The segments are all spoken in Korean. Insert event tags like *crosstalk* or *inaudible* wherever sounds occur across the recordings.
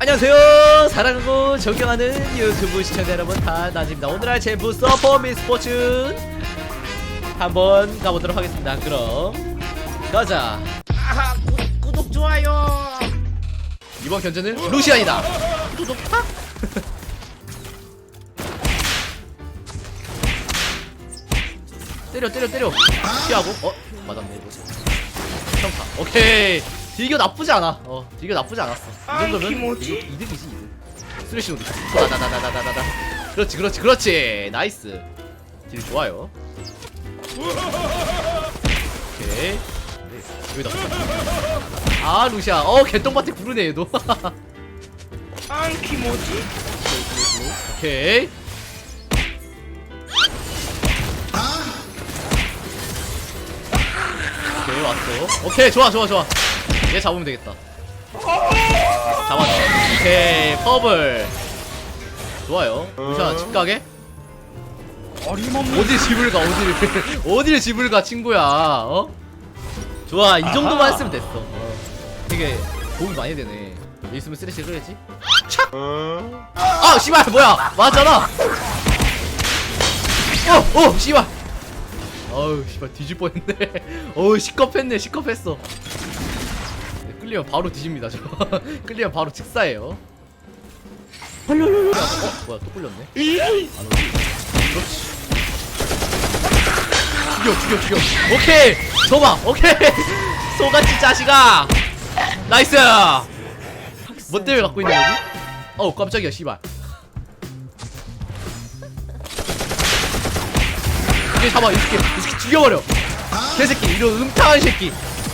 안녕하세요. 사랑하고 존경하는 유튜브 시청자 여러분 다나집니다. 오늘날 제부 서퍼 미스포츠. 한번 가보도록 하겠습니다. 그럼 가자. 아하 구, 구독 좋아요. 이번 견제는 루시안이다. 구독파? 때려 때려 때려. 피하고. 어 맞았네 이거. 평타. 오케이. 딜교 나쁘지 않아. 어, 딜교 나쁘지 않았어. 이 정도면 이득, 이득이지 이득. 스매시 노드. 다다다다다다다. 그렇지, 그렇지, 그렇지. 나이스. 딜 좋아요. 오케이. 네, 여기다. 아 루시아. 어 개똥밭에 구르네 얘도. *laughs* 안키 뭐지? 오케이. 오케이 왔어. 오케이 좋아 좋아 좋아. 얘 잡으면 되겠다. 잡았다 오케이 퍼블. 좋아요. 우샤 집 가게? 어디 집을 가 어디를 어디를 집을 가 친구야. 어? 좋아 이 정도만 했으면 됐어. 되게 도움이 많이 되네. 여기 있으면 쓰레쉬 끌야지. 착! 어? 아 씨발 뭐야? 맞잖아. 어어 씨발. 어우 씨발 뒤질 뻔했네. *laughs* 어우 시겁했네 시겁했어. 끌리면 바로 뒤집니다 저. *laughs* 끌리면 바로 즉사예요. 어? 뭐야 또 끌렸네? 아, 안 그렇지. 죽여 죽여 죽여. 오케이! 소바 오케이! *laughs* 소같이 자식아! 나이스! 뭐 때문에 갖고 있는 거지? 어우 깜짝이야 씨발. 이게 잡아 이 새끼 이 새끼 죽여버려. 개새끼 이런 음탕한 새끼.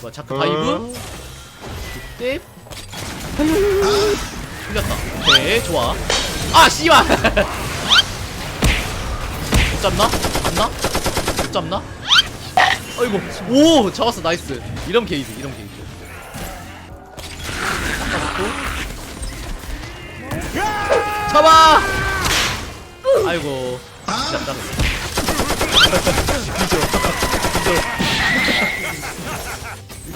뭐 자크 어. 다이브? 땡 흘렸다. 오케이 좋아. 아 씨발! *laughs* 못 잡나? 잡나? 못 잡나? 아이고 오 잡았어. 나이스. 이런 게이지 이런 게이지 잡아! 아이고. 잡잡 뒤져 뒤져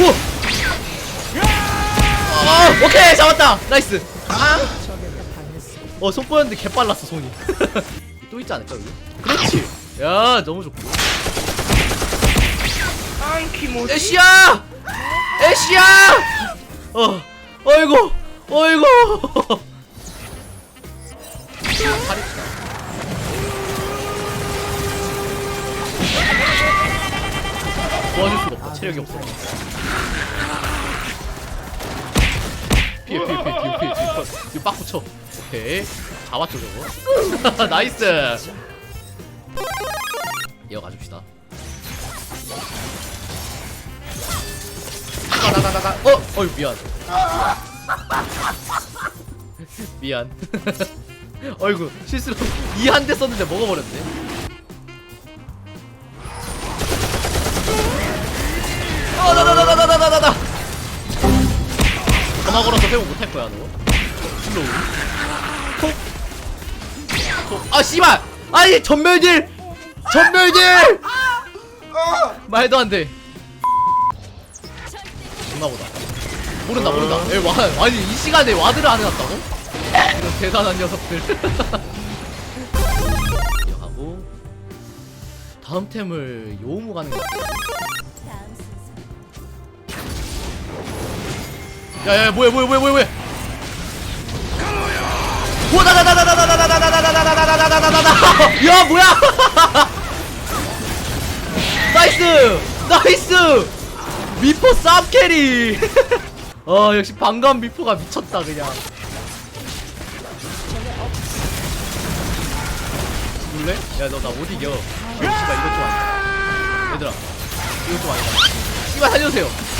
오! 어, 오케이 잡았다. 나이스. 어손 뽀였는데 개빨랐어 손이. *laughs* 또 있지 않을까 여기? 그렇지. 야 너무 좋고. 아? 애쉬야! 애쉬야! 어 어이구 어이구 *laughs* 도와줄 수가 없다 체력이 없어. 피해 피해 피해 뒤에 피해 뒤에 뒤에 빡 붙여. 오케이. 잡았죠 저거. *laughs* 나이스! 이어가줍시다. 나나나나. 어? 어이 미안. 미안. *laughs* 어이구 실수로 이 한 대 썼는데 먹어버렸네 나나나나 전화 걸어서 회복 못할 거야 너. 슬로우 톡톡아 씨발! 아니 전멸질! 전멸질! 말도 안돼. 존나보다 모른다 모른다. 에, 와, 아니 이 시간에 와드를 안 해놨다고? 이런 대단한 녀석들. *laughs* 하고 다음 템을 요무 가는 거. 같아 야야 뭐야 뭐야 뭐야 뭐야 뭐야 야 뭐야 나이스 나이스 미포 쌉캐리 어 역시 방감 미포가 미쳤다 그냥 놀래? 야너 나 못 이겨 역시가 이것 좀 아니다 얘들아 이것 좀 아니다 이거 살려주세요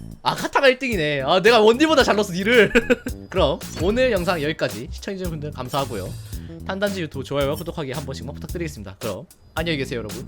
아 카타가 1등이네. 아 내가 원디보다 잘 넣었어 니를 *laughs* 그럼 오늘 영상 여기까지. 시청해주신 분들 감사하고요. 탄단지 유튜브 좋아요와 구독하기 한 번씩만 부탁드리겠습니다. 그럼 안녕히 계세요 여러분.